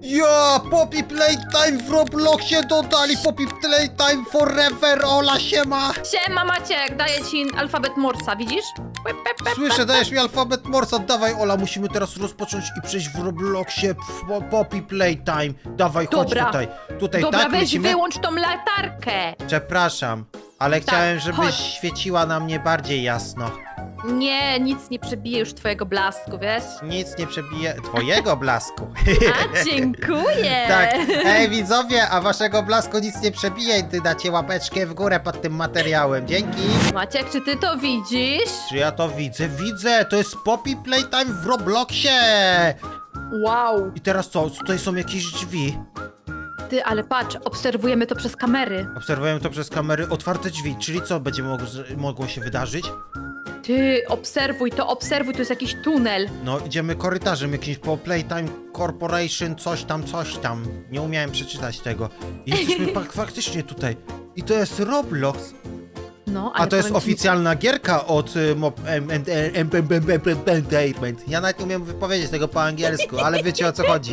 Ja, Poppy Playtime w Robloxie dodali Poppy Playtime Forever, Ola siema! Siema Maciek, daję ci alfabet Morsa, widzisz? Słyszę, dajesz mi alfabet Morsa, dawaj Ola, musimy teraz rozpocząć i przejść w Robloxie w po- Poppy Playtime. Dawaj, chodź Dobra. tutaj. Tutaj, Dobra, tak, weź wyłącz tą latarkę. Przepraszam, ale chciałem, żebyś chodź. świeciła na mnie bardziej jasno. Nie, nic nie przebije już twojego blasku, wiesz? Nic nie przebije twojego blasku. A, dziękuję. Tak, ej widzowie, a waszego blasku nic nie przebije, gdy dacie łapeczkę w górę pod tym materiałem. Dzięki. Maciek, czy ty to widzisz? Czy ja to widzę? Widzę! To jest Poppy Playtime w Robloxie! Wow. I teraz co? Tutaj są jakieś drzwi. Ty, ale patrz, obserwujemy to przez kamery. Obserwujemy to przez kamery. Otwarte drzwi, czyli co będzie mogło, mogło się wydarzyć? Ty, obserwuj to, obserwuj, to jest jakiś tunel. No, idziemy korytarzem jakimś po Playtime Corporation, coś tam, coś tam. Nie umiałem przeczytać tego. I jesteśmy faktycznie tutaj. I to jest Roblox. No, ale A to jest powiem ci- oficjalna gierka od y, Mo- em- em- em- em- em- em- em- Entertainment. Ja nawet nie umiem wypowiedzieć tego po angielsku, ale wiecie o co chodzi.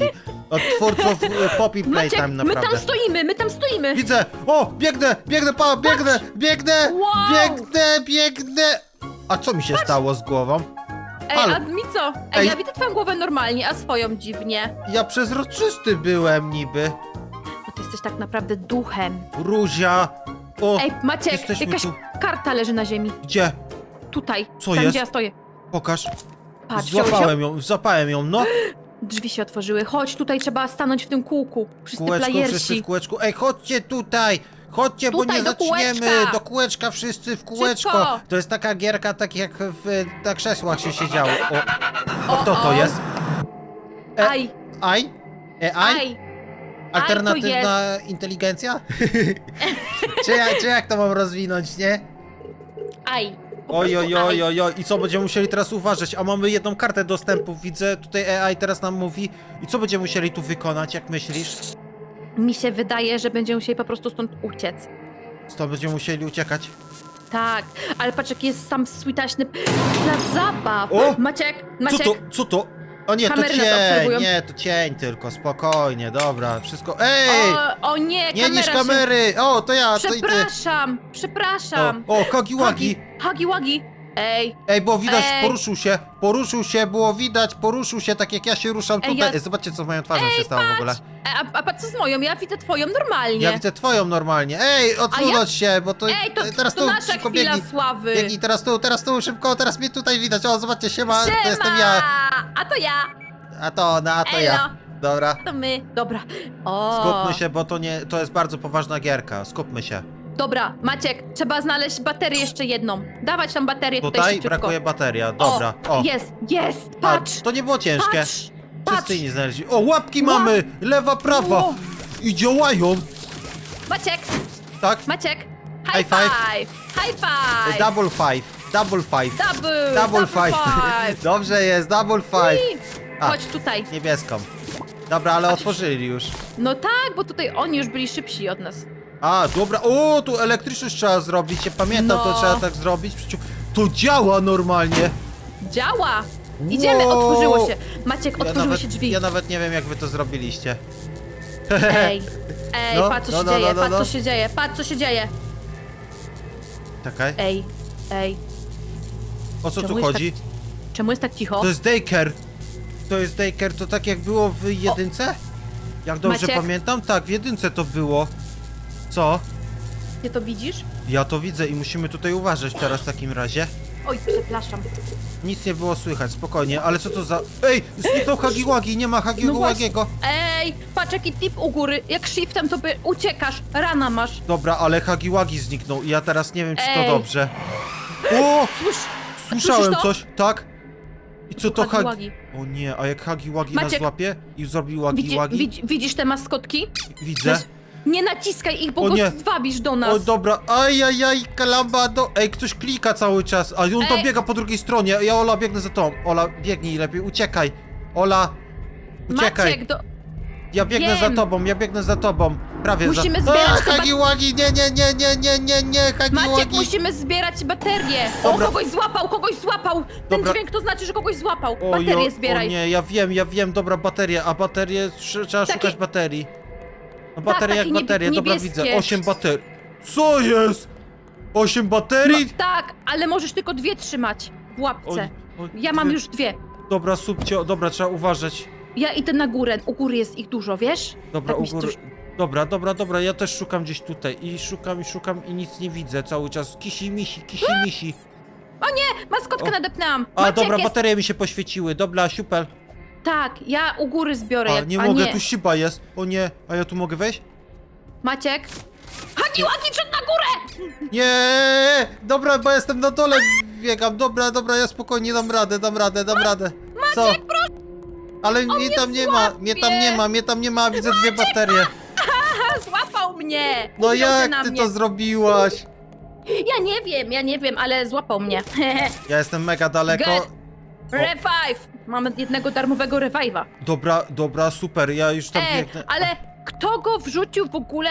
Od twórców y, Poppy Maciek, Playtime my tam stoimy, my tam stoimy. Widzę! O! Biegnę! Biegnę, pa! Biegnę! Biegnę! Wow! Biegnę! Biegnę! A co mi się stało z głową? Ej, a mi co? Ej, Ej. ja widzę twoją głowę normalnie, a swoją dziwnie. Ja przezroczysty byłem niby. Bo ty jesteś tak naprawdę duchem. Ruzia! O! Ej, Maciek, jesteśmy jakaś tu. karta leży na ziemi. Gdzie? Tutaj, Co tam jest? gdzie ja stoję. Pokaż. Patrz, wziąłeś Złapałem ją, złapałem ją, no. ją? Drzwi się otworzyły. Chodź, tutaj trzeba stanąć w tym kółku. Wszyscy Kółeczko, wszyscy plajersi. w kółeczku. Ej, chodźcie tutaj! Chodźcie, bo Tutaj, nie do zaczniemy! kółeczka. Do kółeczka wszyscy w kółeczko! Szybko. To jest taka gierka, tak jak w, na krzesłach się siedziało. O, o kto to jest? E, Aj, Aj? E, aj? aj. Alternatywna inteligencja? czy, ja, czy jak to mam rozwinąć, nie? Aj. Po Oj, prostu oj, oj, aj. oj, oj. I co, będziemy musieli teraz uważać? A mamy jedną kartę dostępu, widzę. Tutaj AI teraz nam mówi. I co będziemy musieli tu wykonać, jak myślisz? Mi się wydaje, że będziemy musieli po prostu stąd uciec. Co będziemy musieli uciekać? Tak, ale patrz, jaki jest sam switaśny plac zabaw. O! Maciek, Co Maciek. to? Co to? O nie, to Kamery nas cień, obserwują. nie, to cień tylko, spokojnie, dobra, wszystko. Ej! O, o nie, nie kamera niż kamery! O, to ja, to i ty. Przepraszam, przepraszam. O, o Hagi Wagi! Hagi Wagi. Ej, Ej, było widać, Ej. poruszył się, poruszył się, było widać, poruszył się, tak jak ja się ruszam Ej, tutaj. ja- zobaczcie, co z moją twarzą się stało w ogóle. a, a patrz co z moją, ja widzę twoją normalnie. Ja widzę twoją normalnie. Ej, odsunąć się, bo to... Ej, to, teraz to tu, nasza szybko chwila biegnij. sławy. Biegnij, teraz tu, teraz tu, szybko, teraz mnie tutaj widać. O, zobaczcie, siema, Siema! to jestem ja. A to ja, A to ona, a to Elo. ja. Dobra. to my. Dobra. O. Skupmy się, bo to nie, to jest bardzo poważna gierka. Skupmy się. Dobra, Maciek, trzeba znaleźć baterię jeszcze jedną. Dawać tą baterię tutaj, Tutaj szybciutko. brakuje bateria. Dobra. O, Jest, jest, A, patrz. to nie było ciężkie. Patrz, patrz. Wszyscy inni znaleźli. O, łapki Ła- mamy! Lewa, prawa! Ło. I działają! Maciek, Tak? Maciek. High, High five. five. High five. Double five. Double five. Double. Double five. Dobrze jest, double five. A. Chodź tutaj. Niebieską. Dobra, ale otworzyli już. No tak, bo tutaj oni już byli szybsi od nas. A, dobra. O, tu elektryczność trzeba zrobić. Ja pamiętam, to No. trzeba tak zrobić. Przecież To działa normalnie. Działa. Idziemy, Wow. otworzyło się. Maciek, otworzyły nawet, się drzwi. ja nawet nie wiem, jak wy to zrobiliście. Ej, ej, No, patrz co no, się no, dzieje, no, no, patrz no. co się dzieje, patrz co się dzieje. Czekaj. Ej, ej, O co czemu tu jest chodzi? czemu jest tak cicho? To jest daycare. To jest daycare, to tak jak było w jedynce? Jak dobrze Maciek? pamiętam? Tak, w jedynce to było. Co? Ty to widzisz? Ja to widzę i musimy tutaj uważać teraz w takim razie. Oj, przepraszam. Nic nie było słychać, spokojnie, ale co to za... Ej, zniknął Hagiwagi, nie ma No Hagiwagiego. Ej, patrz jaki tip u góry. Jak shiftem to by uciekasz, rana masz. Dobra, ale Hagiwagi zniknął i ja teraz nie wiem, czy to Ej. dobrze. O! Słysz, Słyszałem słyszysz to? coś, tak? I co to Hagi... Hagiwagi. O nie, a jak Hagiwagi nas Maciek, złapie i zrobi Widzi, Wagi-Wagi? widz, widzisz te maskotki? Widzę. Nie naciskaj ich, bo O go nie. zwabisz do nas. O dobra, ajajaj, kalamba, do... Ej, ktoś klika cały czas, a on tam Ej. biega po drugiej stronie, ja Ola biegnę za tą. Ola, biegnij lepiej, uciekaj. Ola, uciekaj. Maciek, do... Ja biegnę za wiem. tobą, ja biegnę za tobą. Prawie Musimy za... zbierać te bat- Hagi Wagi, nie, nie, nie, nie, nie, nie, nie, Maciek, Wagi. musimy zbierać baterię. Dobra. O, kogoś złapał, kogoś złapał. Ten Dobra. dźwięk to znaczy, że kogoś złapał. Jo- zbieraj. O nie, ja wiem, ja wiem, dobra, baterie, a baterie, trze- trzeba Takie- szukać baterii. No baterie jak takie niebie- baterie, dobra, niebieskie. widzę, 8 baterii. Co jest? 8 baterii? No, tak, ale możesz tylko dwie trzymać w łapce. O- o, Ja mam dwie- już dwie. Dobra, subcio, dobra, trzeba uważać. Ja idę na górę. U góry jest ich dużo, wiesz? Dobra, Tak u mi się góry. coś- Dobra, dobra, dobra, ja też szukam gdzieś tutaj. I szukam, i szukam, i nic nie widzę cały czas. Kisi misi, kisi misi. Maskotkę O. nadepnęłam. A, Maciek dobra, jest... baterie mi się poświeciły. Dobra, super. Tak, ja u góry zbiorę. A, jak... nie a mogę, nie. tu siba jest. O nie, a ja tu mogę wejść? Maciek? Haki, łaki, przed na górę! Nie! Dobra, bo jestem na dole, biegam. Dobra, dobra, ja spokojnie dam radę, dam radę, dam radę. Co? Ale mnie tam nie ma, mnie tam nie ma, mnie tam nie ma, widzę dwie baterie. Złapał mnie! No się jak ty mnie. to zrobiłaś? Ja nie wiem, ja nie wiem, ale złapał mnie. Ja jestem mega daleko. Get. Revive! Mamy jednego darmowego revive'a. Dobra, dobra, super, ja już tam E, biegnę. ale kto go wrzucił w ogóle?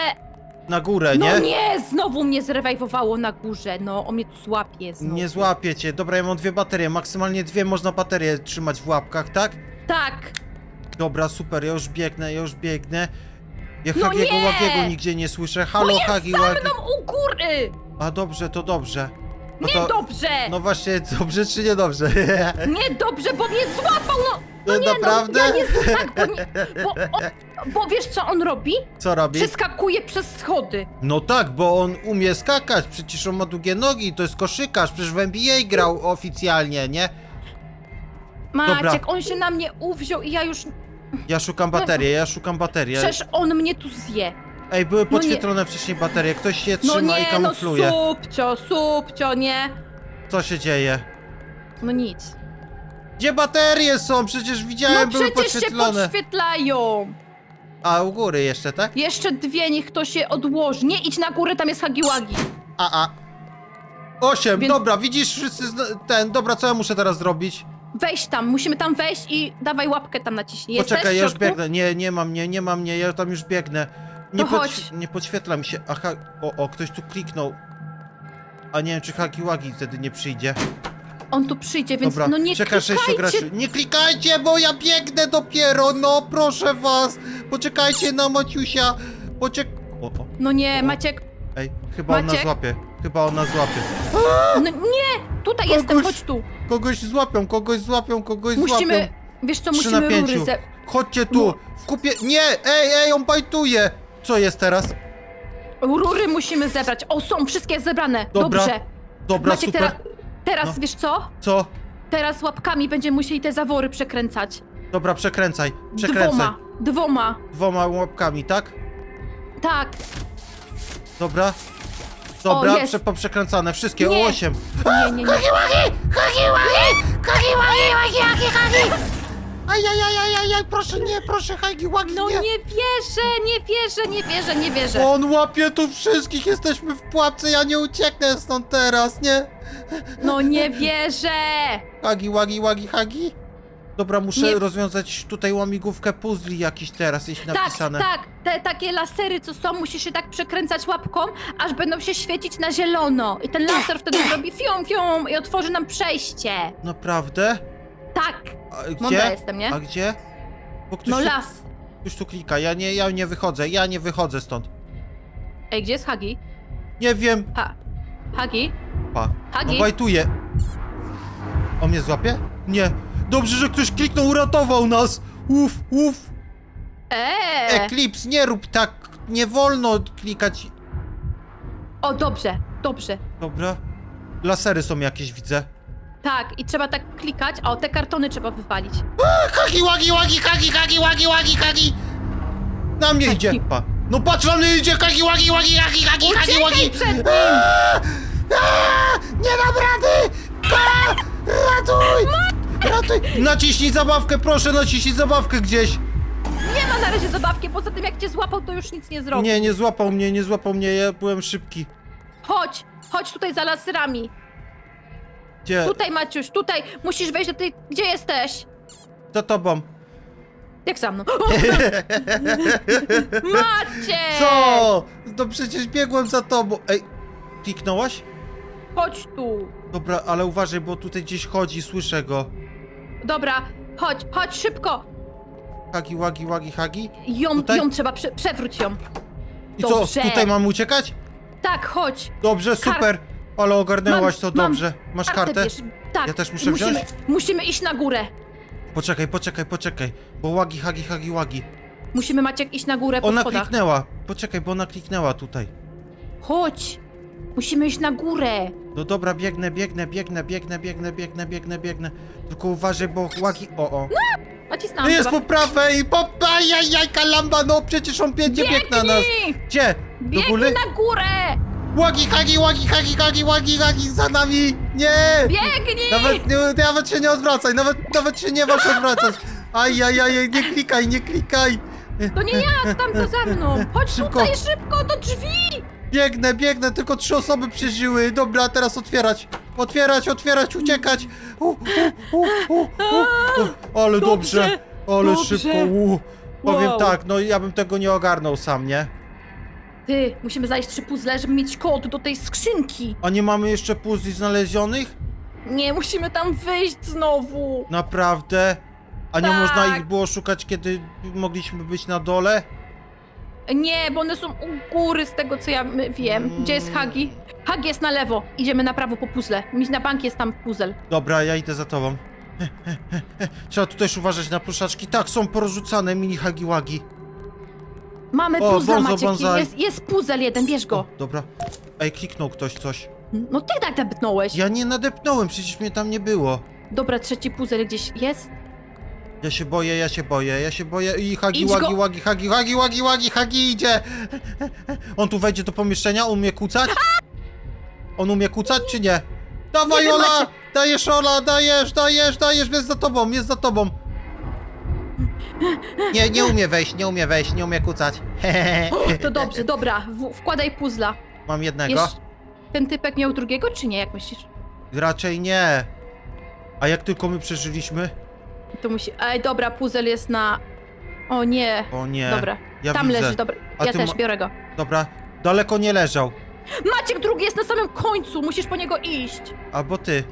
Na górę, No nie? nie, znowu mnie zrewajwowało na górze. No, on mnie tu złapie znowu. Nie złapię cię. Dobra, ja mam dwie baterie. Maksymalnie dwie można baterie trzymać w łapkach, tak? Tak. Dobra, super, ja już biegnę, ja już biegnę. Ja No Hagiego nie! Łagiego nigdzie nie słyszę. Halo, Hagi Łagi. No u góry! A dobrze, to dobrze. No to, Niedobrze! No właśnie, dobrze czy niedobrze? Niedobrze, bo mnie złapał, no! No nie, Naprawdę? no, ja nie, tak, bo, nie, bo, on, bo wiesz co on robi? Co robi? Przeskakuje przez schody. No tak, bo on umie skakać, przecież on ma długie nogi, to jest koszykarz, przecież w NBA grał oficjalnie, nie? Maciek, Dobra. on się na mnie uwziął i ja już... Ja szukam baterii, ja szukam baterii. Przecież on mnie tu zje. Ej, były no nie. podświetlone wcześniej baterie, ktoś się No trzyma i nie, no kamufluje. subcio, subcio, nie? Co się dzieje? No nic. Gdzie baterie są? Przecież widziałem, No były przecież się podświetlone. podświetlają. A u góry jeszcze, tak? Jeszcze dwie, niech to się odłoży. Nie idź na górę, tam jest Hagiłagi. A, a. Osiem, Więc- dobra, widzisz wszyscy zna- ten, dobra, co ja muszę teraz zrobić? Weź tam, musimy tam wejść i dawaj łapkę tam naciśnij. Jesteś Poczekaj, w ja już środku? biegnę. Nie, nie ma mnie, nie ma mnie, ja tam już biegnę. Nie, To chodź. nie podświetla mi się. Aha, o, o, ktoś tu kliknął. A nie wiem, czy Haki Wagi wtedy nie przyjdzie. On tu przyjdzie, więc Dobra, no nie czeka klikajcie. graczy. Nie klikajcie, bo ja biegnę dopiero, no proszę was. Poczekajcie na Maciusia. Poczek... O, o, No nie. Maciek, ej, chyba on nas Maciek? złapie. Chyba on nas złapie. no nie, tutaj jestem, Kogoś chodź tu. Kogoś złapią, kogoś złapią, kogoś Musimy, złapią. wiesz co, Trzy na musimy rury pięciu. ze... Chodźcie tu, w kupie... Nie, ej, ej, on bajtuje. Co jest teraz? Rury musimy zebrać. O, są wszystkie zebrane. Dobra, Dobrze. Dobra, Maciek, super. teraz, teraz No. wiesz co? Co? Teraz łapkami będziemy musieli te zawory przekręcać. Dobra, przekręcaj, przekręcaj. Dwoma, dwoma. Dwoma łapkami, tak? Tak. Dobra. Dobra, O, jest. prze, poprzekręcane, wszystkie Nie. o 8. Nie, nie, nie. Ajajajajajaj, proszę nie, proszę Hagi Wagi, No nie. wierzę, nie wierzę, nie wierzę, nie wierzę. On łapie tu wszystkich, jesteśmy w pułapce, ja nie ucieknę stąd teraz, nie? No nie wierzę. Hagi, Wagi, Wagi, Hagi. Dobra, muszę Nie. rozwiązać tutaj łamigłówkę puzli jakiś teraz, jeśli Tak, napisane. tak, te takie lasery, co są, musisz się tak przekręcać łapką, aż będą się świecić na zielono. I ten laser wtedy zrobi fium, fium i otworzy nam przejście. Naprawdę? Tak, A gdzie? mądra jestem, nie? A gdzie? Bo ktoś, No tu, las. ktoś tu klika, ja nie, ja nie wychodzę, ja nie wychodzę stąd. Ej, gdzie jest Hagi? Nie wiem. Ha. Hagi? Pa. Hagi? No bajtuje. On mnie złapie? Nie. Dobrze, że ktoś kliknął, uratował nas. Uf, uf. Eee. Eclipse, nie rób tak. Nie wolno klikać. O, dobrze, dobrze. Dobra. Lasery są jakieś, widzę. Tak, i trzeba tak klikać. O, te kartony trzeba wywalić. Hagi, łagi, łagi, hagi, hagi, łagi, łagi, hagi. Na mnie idzie. Pa. No patrz, na mnie idzie. Hagi, łagi, łagi, hagi, hagi, Uciekaj łagi. przed nim! Nie dam rady! Aaa! Ratuj! Ratuj! Naciśnij zabawkę, proszę, naciśnij zabawkę gdzieś. Nie ma na razie zabawki, poza tym jak cię złapał, to już nic nie zrobi. Nie, nie złapał mnie, nie złapał mnie, ja byłem szybki. Chodź, chodź tutaj za laserami. Gdzie? Tutaj, Maciuś, tutaj. Musisz wejść do tej... Gdzie jesteś? Za tobą. Jak za mną? Macie! Co? No przecież biegłem za tobą. Ej, kliknąłaś? Chodź tu. Dobra, ale uważaj, bo tutaj gdzieś chodzi, słyszę go. Dobra, chodź, chodź szybko. Hagi, wagi, wagi, hagi. Ją, Tutaj? ją trzeba, prze, przewróć ją. I Dobrze. co, tutaj mam uciekać? Tak, chodź. Dobrze, super. Ale ogarnęłaś to mam dobrze. Masz kartę? Bierz. Tak. Ja też muszę musimy, wziąć? Musimy iść na górę. Poczekaj, poczekaj, poczekaj. Bo łagi, hagi, hagi, łagi. Musimy Maciek iść na górę po Ona schodach. kliknęła. Poczekaj, bo ona kliknęła tutaj. Chodź. Musimy iść na górę. No dobra, biegnę, biegnę, biegnę, biegnę, biegnę, biegnę, biegnę, biegnę. Tylko uważaj, bo łagi... O, o. Nacisnąłem Jest chyba. po prawej! Po... Ajajaj, kalamba, no przecież on biegnie, bieg na nas. Biegnij! Gdzie? Do Biegnij góry? na górę! Łagi, hagi, łagi, hagi, hagi, łagi, hagi, za nami! Nie! Biegnij! Nawet, nie, nawet się nie odwracaj, nawet, nawet się nie masz odwracać. Ajajaj, nie klikaj, nie klikaj. To nie ja, tam to za mną. Chodź Szybko. tutaj, szybko, do drzwi! Biegnę, biegnę, tylko trzy osoby przeżyły. Dobra, teraz otwierać. Otwierać, otwierać, uciekać. U, u, u, u, u, u. Ale dobrze, Dobrze, ale dobrze. szybko. U. Powiem Wow. tak, no ja bym tego nie ogarnął sam, nie? Ty, musimy zajść trzy puzzle, żeby mieć kod do tej skrzynki. A nie mamy jeszcze puzli znalezionych? Nie, musimy tam wyjść znowu. Naprawdę? A nie Tak. można ich było szukać, kiedy mogliśmy być na dole? Nie, bo one są u góry z tego, co ja my, wiem. Gdzie jest Hagi? Hagi jest na lewo. Idziemy na prawo po puzzle. Mieć na bank jest tam puzzle. Dobra, ja idę za tobą. Trzeba tu też uważać na pluszaczki. Tak, są porozrzucane mini hagiłagi. Mamy O, puzzle, bonzo, Maciek. bonsai. Jest, jest puzzle jeden, bierz O, go. dobra. Ej, kliknął ktoś coś. No ty tak depnąłeś. Ja nie nadepnąłem, przecież mnie tam nie było. Dobra, trzeci puzzle gdzieś jest. Ja się boję, ja się boję, ja się boję i hagi, Idź łagi, go- łagi, hagi, hagi, łagi, łagi, hagi idzie! On tu wejdzie do pomieszczenia, umie kucać? On umie kucać, czy nie? Dawaj, Nie wiem, Ola! Dajesz, Ola, dajesz, dajesz, dajesz, jest za tobą, jest za tobą. Nie, nie umie wejść, nie umie wejść, nie umie kucać. To dobrze, dobra. W, wkładaj puzzla. Mam jednego. Jeszcze... Ten typek miał drugiego, czy nie? Jak myślisz? Raczej nie. A jak tylko my przeżyliśmy? To musi... Ej, dobra, puzzle jest na... O nie. O nie. Dobra. Ja Tam widzę. leży, dobra. A Ja ty też ma- biorę go. Dobra, daleko nie leżał. Maciek drugi jest na samym końcu, musisz po niego iść. Albo ty.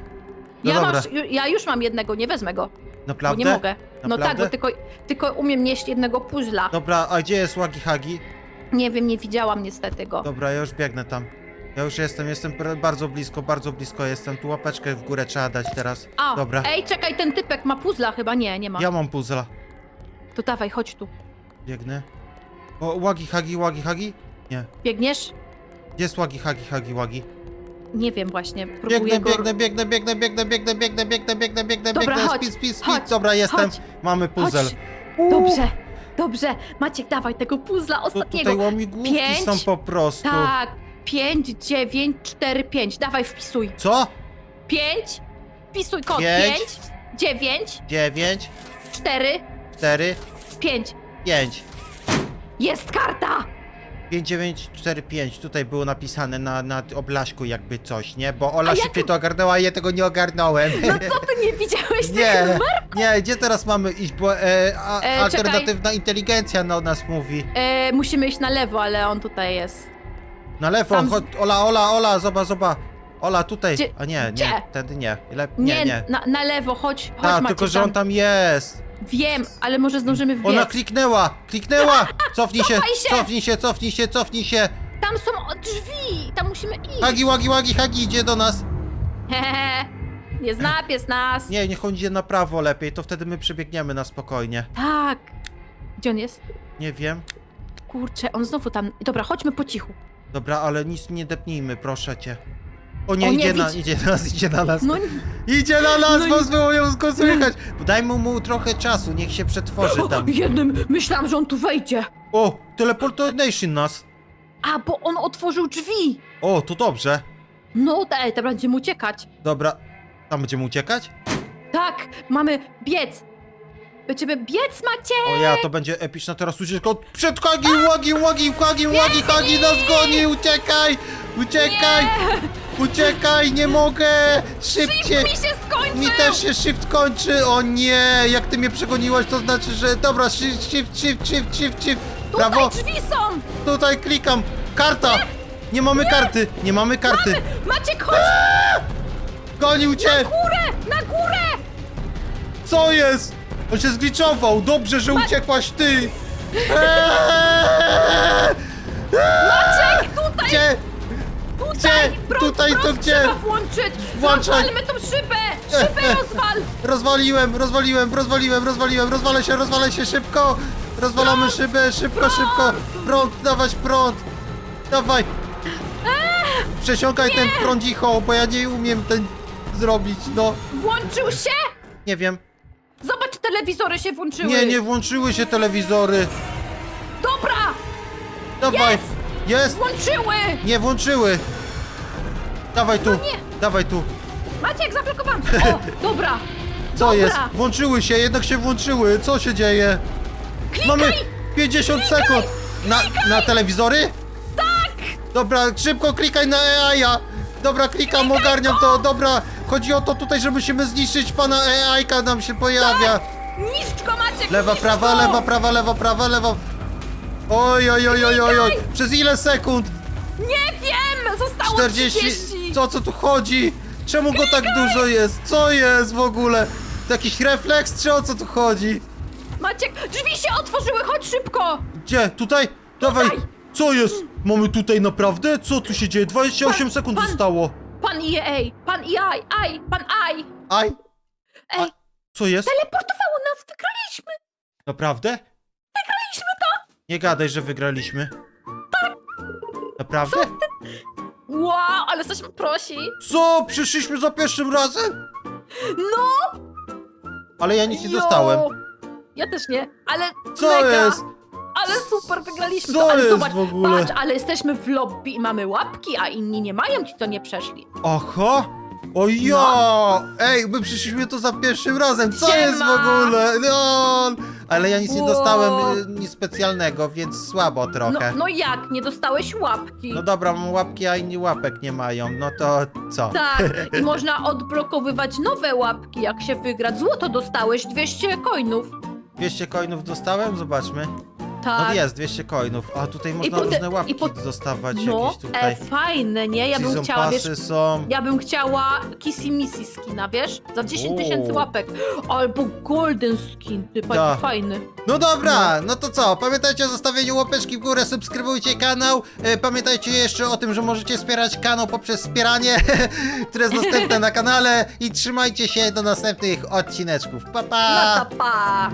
No ja, dobra. masz, ju- ja już mam jednego, nie wezmę go, Naprawdę? bo nie mogę. No tak, bo tylko, tylko umiem nieść jednego puzzla. Dobra, a gdzie jest Łagi Hagi? Nie wiem, nie widziałam niestety go. Dobra, ja już biegnę tam. Ja już jestem, jestem pr- bardzo blisko, bardzo blisko jestem. Tu łapeczkę w górę trzeba dać teraz. A, Dobra. ej, czekaj, ten typek ma puzzla chyba? Nie, nie ma. Ja mam puzzla. To dawaj, chodź tu. Biegnę. O, Łagi Hagi, Łagi Hagi? Nie. Biegniesz? Gdzie jest Łagi Hagi, Hagi, Łagi? Nie wiem właśnie, próbuję Biegnę, go... biegnę, biegnę, biegnę, biegnę, biegnę, biegnę, biegnę, biegnę, biegnę, Dobra, biegnę, chodź, spis, spis, chodź, spis. Dobra, jestem. chodź, Mamy puzzle. Chodź. Dobrze, dobrze. Maciek, dawaj tego puzzla To ostatniego. tutaj łamigłówki Pięć. są po prostu. Tak, 5, 9, 4, 5. Dawaj, wpisuj. Co? 5, wpisuj kod. Pięć. 5, 9, 9, 4, 4, 5. 5. Jest karta! 5945, tutaj było napisane na, na oblaśku jakby coś, nie? Bo Ola A jak- szybciej to ogarnęła, a ja tego nie ogarnąłem. No co ty nie widziałeś nie, numeru? nie, gdzie teraz mamy iść, bo e, a, E, alternatywna inteligencja no, nas mówi. E, musimy iść na lewo, ale on tutaj jest. Na lewo, Tam z- chodź, Ola, Ola, Ola, zobacz, zobacz. Ola, tutaj. Gdzie- A nie, gdzie? nie, wtedy nie. Nie, nie. Na, na lewo, chodź, chodź Tak, Maciek, tylko że on tam jest. Wiem, ale może zdążymy wbiec. Ona kliknęła, kliknęła! Cofnij się, Cofaj się! cofnij się, cofnij się, cofnij się. Tam są drzwi, tam musimy iść. Hagi, łagi, łagi, Hagi idzie do nas. Hehehe, nie zna pies nas. Nie, niech on idzie na prawo lepiej, to wtedy my przebiegniemy na spokojnie. Tak. Gdzie on jest? Nie wiem. Kurczę, on znowu tam. Dobra, chodźmy po cichu. Dobra, ale nic nie depnijmy, proszę cię. O nie, O nie, idzie, na, widz- idzie na nas, idzie na nas. No Idzie na nas, No i- ją go słychać. Dajmy mu trochę czasu, niech się przetworzy tam. jednym myślałam, że on tu wejdzie. O, teleportation nas. A, bo on otworzył drzwi. O, to dobrze. No, daj, teraz będziemy uciekać. Dobra, tam będziemy uciekać? Tak, mamy biec. Będziemy biec, Macie! O ja, to będzie epicna teraz ucieczka. Przed Hagi, łagi, łagi, łagi, łagi, Hagi nas goni, uciekaj! Uciekaj! Uciekaj, nie mogę! Szybciej! Mi się skończył! Mi też się shift kończy! O nie! Jak ty mnie przegoniłaś, to znaczy, że... Dobra, shift, shift, shift, shift, shift, shift! Tutaj Brawo! drzwi są! Tutaj klikam! Karta! Nie mamy karty! Nie mamy karty! Maciek, chodź Gonił cię! na górę! Na górę! Co jest? On się zgliczował! Dobrze, że uciekłaś ty! Eee! Maciek, tutaj! Gdzie? Gdzie? Prąd, Tutaj to prąd gdzie? trzeba włączyć! Włączaj. Rozwalmy tą szybę! Szybę rozwal! Rozwaliłem, rozwaliłem, rozwaliłem, rozwaliłem, rozwalę się, rozwalę się szybko! Rozwalamy szybę, szybko, szybko! Prąd, dawać prąd! Dawaj! Przesiąkaj ten prądzicho, bo ja nie umiem ten zrobić, no. Włączył się? Nie wiem. Zobacz, telewizory się włączyły! Nie, nie włączyły się telewizory. Dobra! Dawaj! Jest! Włączyły! Nie włączyły! Dawaj tu! No nie. Dawaj tu! Maciek, zablokowałam! O, dobra! Co Dobra. jest? Włączyły się, jednak się włączyły. Co się dzieje? Klikaj! Mamy 50 sekund! Na, na telewizory? Tak! Dobra, szybko klikaj na AI-a! Dobra, klikam, ogarniam to, dobra. Chodzi o to tutaj, że musimy zniszczyć pana AI-ka, nam się pojawia. Niszcz go, Maciek! Lewa, niszcz prawa, go! lewa, prawa, lewa, prawa, lewa. Oj, oj, oj, oj, oj, oj. Klikaj! Przez ile sekund? Nie wiem! Zostało 40. 30! Co, co tu chodzi? Czemu go tak dużo jest? Co jest w ogóle? To jakiś refleks, czy o co tu chodzi? Maciek, drzwi się otworzyły, chodź szybko! Gdzie? Tutaj? Dawaj! Co jest? Mamy tutaj naprawdę? Co tu się dzieje? 28 sekund pan- zostało. Pan EA, pan EI, aj, pan AI! Aj, Ej, co jest? teleportowało nas, wygraliśmy! Naprawdę? Wygraliśmy to! Nie gadaj, że wygraliśmy. Naprawdę? Wow, ale jesteśmy prosi! Co? Przyszliśmy za pierwszym razem? No! Ale ja nic nie jo. dostałem. Ja też nie, ale Co mega! jest? Ale super, wygraliśmy Co to, ale jest zobacz, w ogóle? patrz, ale jesteśmy w lobby i mamy łapki, a inni nie mają, ci to nie przeszli. Aha! O ja! Ej, my przyszliśmy to za pierwszym razem. Co Siema! jest w ogóle? Lol! Ale ja nic nie dostałem, y, nic specjalnego, więc słabo No, trochę. no jak, nie dostałeś łapki? No dobra, mam łapki, a inni łapek nie mają. No to co? Tak, i można odblokowywać nowe łapki, jak się wygra. Złoto dostałeś, 200 coinów. 200 coinów dostałem? Zobaczmy. Tak. No jest, 200 coinów. A tutaj można potem- różne łapki i po- dostawać No, jakieś tutaj. e, fajne, nie? Ja bym Season chciała, wiesz, passy są. ja bym chciała Kissy Missy skina, wiesz? Za 10 O. tysięcy łapek. Albo Golden skin, ty Da. taki fajny. No dobra, no to co? Pamiętajcie o zostawieniu łapeczki w górę, subskrybujcie kanał. E, Pamiętajcie jeszcze o tym, że możecie wspierać kanał poprzez wspieranie, które jest dostępne na kanale. I trzymajcie się do następnych odcineczków. Pa pa! No to pa!